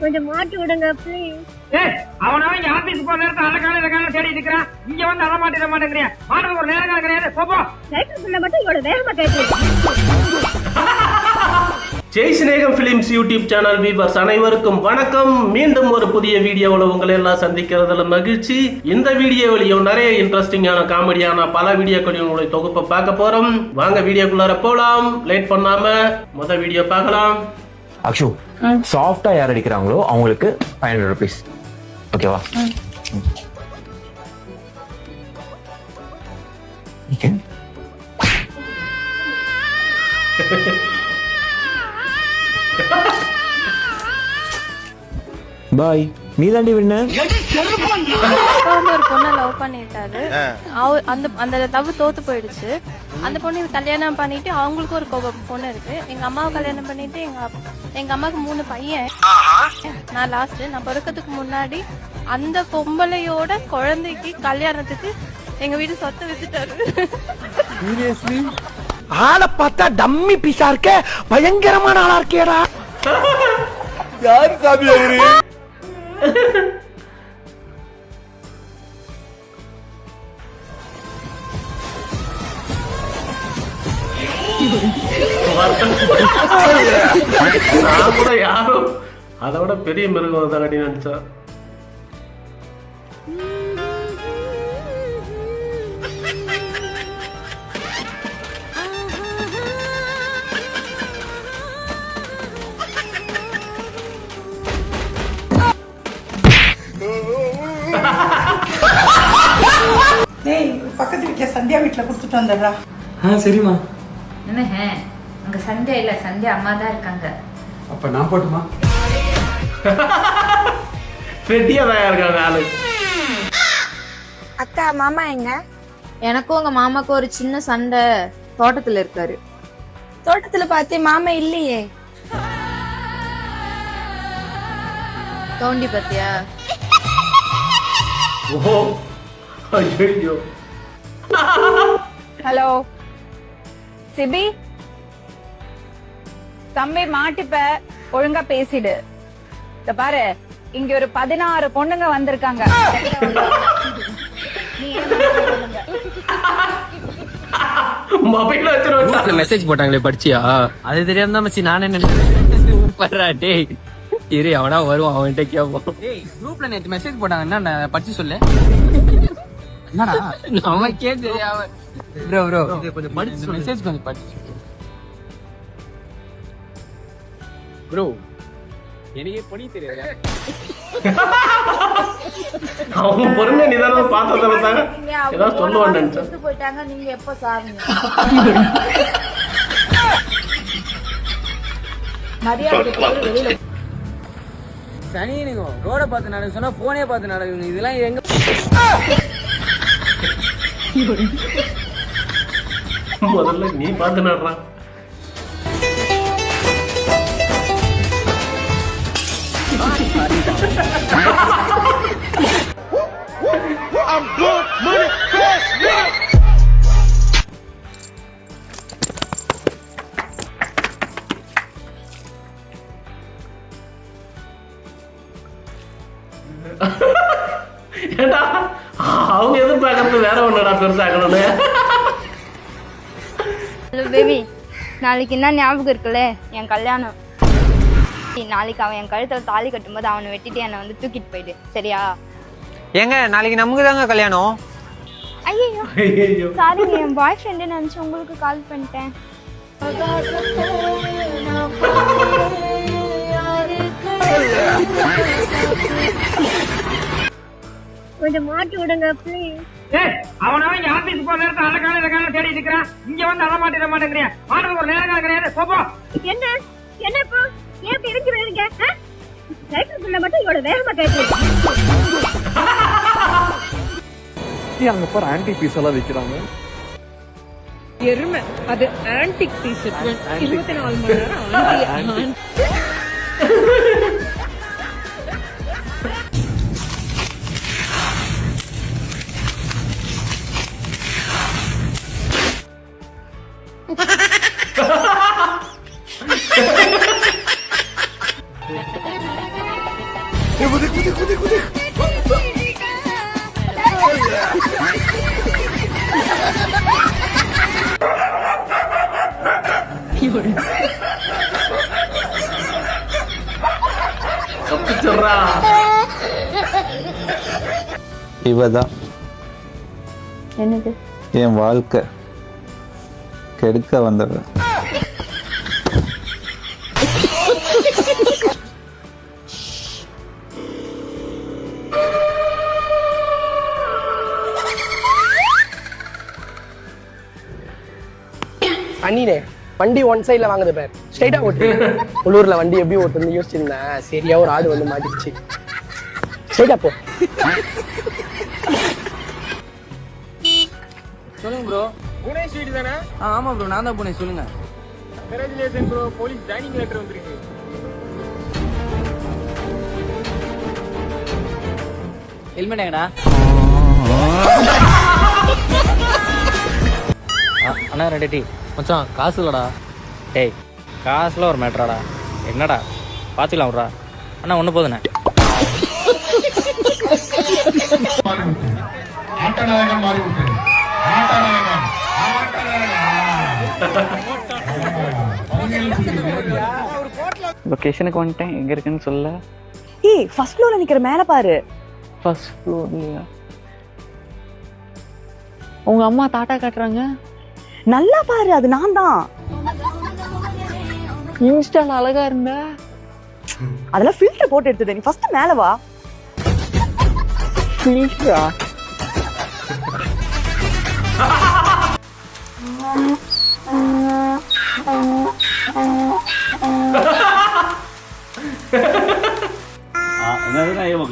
கொஞ்சம் மாட்டி விடுங்க ப்ளீஸ் அவனவன் இங்க ஆபீஸ் போற நேரத்துல அந்த காலம் இந்த காலம் தேடிட்டு இருக்கிறான். இங்க வந்து அதை மாட்டிட மாட்டேங்கிறியா? மாட்டுறது ஒரு நேரம் கிடையாது. போ, போ. சைக்கிள் பிள்ளை மட்டும் இவ்வளவு வேகமா கேட்டு. ஜெய் சிநேகம் பிலிம்ஸ் யூடியூப் சேனல் வீவர்ஸ் அனைவருக்கும் வணக்கம். மீண்டும் ஒரு புதிய வீடியோவில் உங்களை எல்லாம் சந்திக்கிறதுல மகிழ்ச்சி. இந்த வீடியோவிலையும் நிறைய இன்ட்ரெஸ்டிங்கான காமெடியான பல வீடியோக்களையும் உங்களை தொகுப்பை பார்க்க போறோம். வாங்க வீடியோக்குள்ளார போலாம். லேட் பண்ணாம முத வீடியோ பார்க்கலாம். அக்ஷு சாஃப்டா யார் அடிக்கிறாங்களோ அவங்களுக்கு ஃபைவ் ஹண்ட்ரட் ருபீஸ் ஓகேவா Okay. பாய் நீ தாண்டி வந்து ஒரு பொண்ணை லவ் பண்ணிட்டாரு. அவ- அந்த அந்த லவ் தோத்து போயிடுச்சு. அந்த பொண்ணு கல்யாணம் பண்ணிட்டு அவங்களுக்கு ஒரு கொ- பொண்ணு இருக்கு. எங்க அம்மாவை கல்யாணம் பண்ணிட்டு எங்க அப்- எங்க அம்மாவுக்கு மூணு பையன். நான் லாஸ்ட் நான் பிறக்கிறதுக்கு முன்னாடி அந்த பொம்பளையோட குழந்தைக்கு கல்யாணத்துக்கு எங்க வீடு சொத்தை வித்துட்டாரு. ஆளை பார்த்தா டம்மி பீஸா இருக்க பயங்கரமான ஆளா இருக்கேடா. நான் கூட யாரும் அதை விட பெரிய மிருகம் தான் கட்டி நினைச்சேன். கொடுத்துட்டு வந்துடுறா. ஆ சரிம்மா. என்னங்க அங்க சந்தியா இல்ல? சந்தியா அம்மா தான் இருக்காங்க. அப்ப நான் போட்டுமா? ரெட்டியா தான் இருக்காங்க ஆளு அக்கா மாமா எங்க? எனக்கும் உங்க மாமாக்கும் ஒரு சின்ன சண்டை தோட்டத்துல இருக்காரு. தோட்டத்துல பார்த்தே மாமா இல்லையே. தோண்டி பத்தியா ஓ ஐயோ ஹலோ. சிபி? தம்பி மாட்டிப்ப ஒழுங்கா பேசிடு. இத பாரு இங்க ஒரு பதினாறு பொண்ணுங்க வந்திருக்காங்க. மெசேஜ் போட்டாங்களே படிச்சியா? அது தெரியாம தான் மச்சி நானே சூப்பர்ரா டேய். இரு அவனா வருவான் அவன்கிட்ட கேப்போம். டேய் குரூப்ல நேத்து மெசேஜ் போட்டாங்க. என்ன படிச்சு சொல்லு. என்னடா? நமக்கே தெரியாம ப்ரோ ப்ரோ கொஞ்சம் படிச்சு மெசேஜ் கொஞ்சம் படிச்சு ப்ரோ எனக்கே படி தெரியாது? அவங்க பொறுமையா நிதானம் பார்த்ததை தாங்க ஏதாவது சொல்லுவான்னு நினைச்சேன். போயிட்டாங்க நீங்க எப்ப சாவீங்க சனி நீங்க ரோட பார்த்து நடக்க சொன்னா போனே பார்த்து நடக்கணும் இதெல்லாம் எங்க முதல்ல நீ பார்த்து நடுறா. ஏண்டா அவங்க எதிர்பார்க்கறது வேற ஒண்ணுடா பெருசாக்கணும்னு பேபி நாளைக்கு என்ன ஞாபகம் இருக்குல்ல? என் கல்யாணம். நாளைக்கு அவன் என் கழுத்துல தாலி கட்டும்போது அவனை வெட்டிட்டு என்னை வந்து தூக்கிட்டு போயிடு. சரியா? ஏங்க நாளைக்கு நமக்கு தாங்க கல்யாணம்? ஐயோ ஐயோ சாரி என் பாய் ஃப்ரெண்டு நினச்சி உங்களுக்கு கால் பண்ணிட்டேன். கொஞ்சம் மாட்டி விடுங்க ப்ளீஸ் ஏய் அவனவன் இங்க ஆபீஸ் போற நேரத்துல அந்த காலம் இந்த காலம் தேடிட்டு இருக்கிறான். இங்க வந்து அதை மாட்டிட மாட்டேங்கிறியா? மாட்டுறது ஒரு நேரம் கிடையாது. போ, போ. என்ன? என்ன இப்போ ஏன் இப்படி இறங்கி வருங்க மட்டும் இவ்வளவு வேகமா கேட்டு அங்க பாரு ஆன்டி பீஸ் எல்லாம் வைக்கிறாங்க. எருமை. அது ஆன்டிக் பீஸ் இருபத்தி நாலு மணி நேரம் தப்பிச்சிடுறா இவ தான் என்னது என் வாழ்க்கை கெடுக்க வந்தவ அண்ணினே வண்டி ஒன் சைடுல வாங்குது பேர். ஸ்ட்ரைட்டா ஓட்டு. உள்ளூர்ல வண்டி எப்படி ஓட்டுன்னு யோசிச்சிருந்தேன் சரியா ஒரு ஆடு வந்து மாட்டிடுச்சு. ஸ்ட்ரைட்டா போ. சொல்லுங்க ப்ரோ புனே ஸ்வீட் தானே? ஆமா ப்ரோ நான் தான் புனே சொல்லுங்க. Congratulation bro police joining letter வந்திருக்கு. ஹெல்மெட் எங்கடா? அண்ணா ரெண்டு டீ. மச்சான் காசு இல்லடா. டேய் காசுல ஒரு மேட்ராடா என்னடா? பார்த்துக்கலாம் விட்றா. அண்ணா ஒன்று போதுண்ணே. லொகேஷனுக்கு வந்துட்டேன். எங்க இருக்குன்னு சொல்ல. ஏய் ஃபர்ஸ்ட் ஃப்ளோர்ல நிக்கிற மேல பாரு. ஃபர்ஸ்ட் ஃப்ளோர்லயா உங்க அம்மா டாட்டா காட்டுறாங்க. நல்லா பாரு அது நான் தான் இன்ஸ்டால அழகா இருந்தா? அதெல்லாம் ஃபில்டர் போட்டு எடுத்தது நீ ஃபர்ஸ்ட் மேல வா. ஃபில்டரா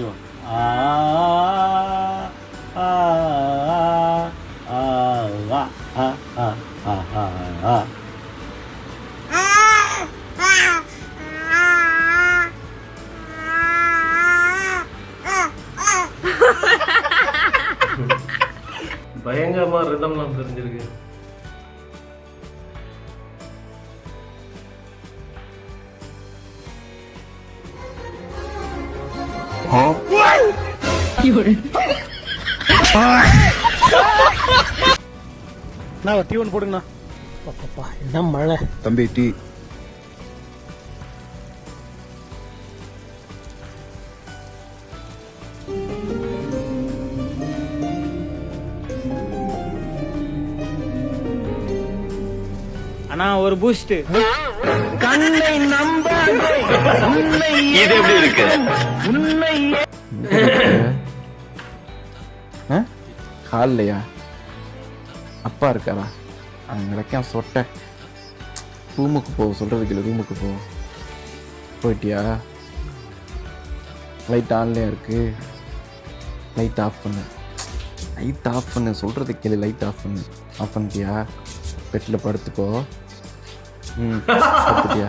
பயங்கரமா ரிதம்லாம் தெரிஞ்சிருக்கு. நான் டீ ஒன்று போடுங்கண்ணா. என்ன மழை? தம்பி டீ. அண்ணா ஒரு பூஸ்ட் ஹால்லையா அப்பா இருக்காரா? அவன் கிடைக்காம சொட்ட. ரூமுக்கு போ சொல்றதுக்கு இல்லை ரூமுக்கு போ. போயிட்டியா? லைட் ஆன்லேயே இருக்கு? லைட் ஆஃப் பண்ணு. லைட் ஆஃப் பண்ணு சொல்றது கேளு லைட் ஆஃப் பண்ணு. ஆஃப் பண்ணிட்டியா? பெட்டில் படுத்துக்கோ. ம். படுத்துட்டியா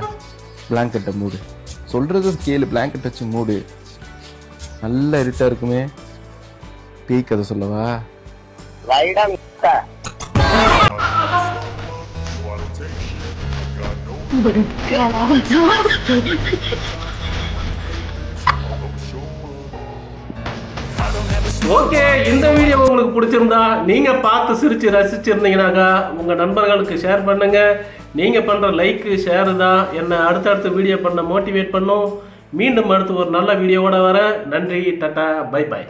பிளாங்கெட்டை மூடு. சொல்றது கேளு பிளாங்கெட் வச்சு மூடு. நல்ல இருட்டா இருக்குமே. பேய் கதை சொல்லவா ஓகே இந்த வீடியோ உங்களுக்கு பிடிச்சிருந்தா நீங்கள் பார்த்து சிரித்து ரசிச்சிருந்தீங்கனாக்கா உங்கள் நண்பர்களுக்கு ஷேர் பண்ணுங்க. நீங்கள் பண்ணுற லைக்கு ஷேரு தான் என்னை அடுத்தடுத்த வீடியோ பண்ண மோட்டிவேட் பண்ணும். மீண்டும் அடுத்து ஒரு நல்ல வீடியோவோட வரேன். நன்றி டட்டா பை பாய்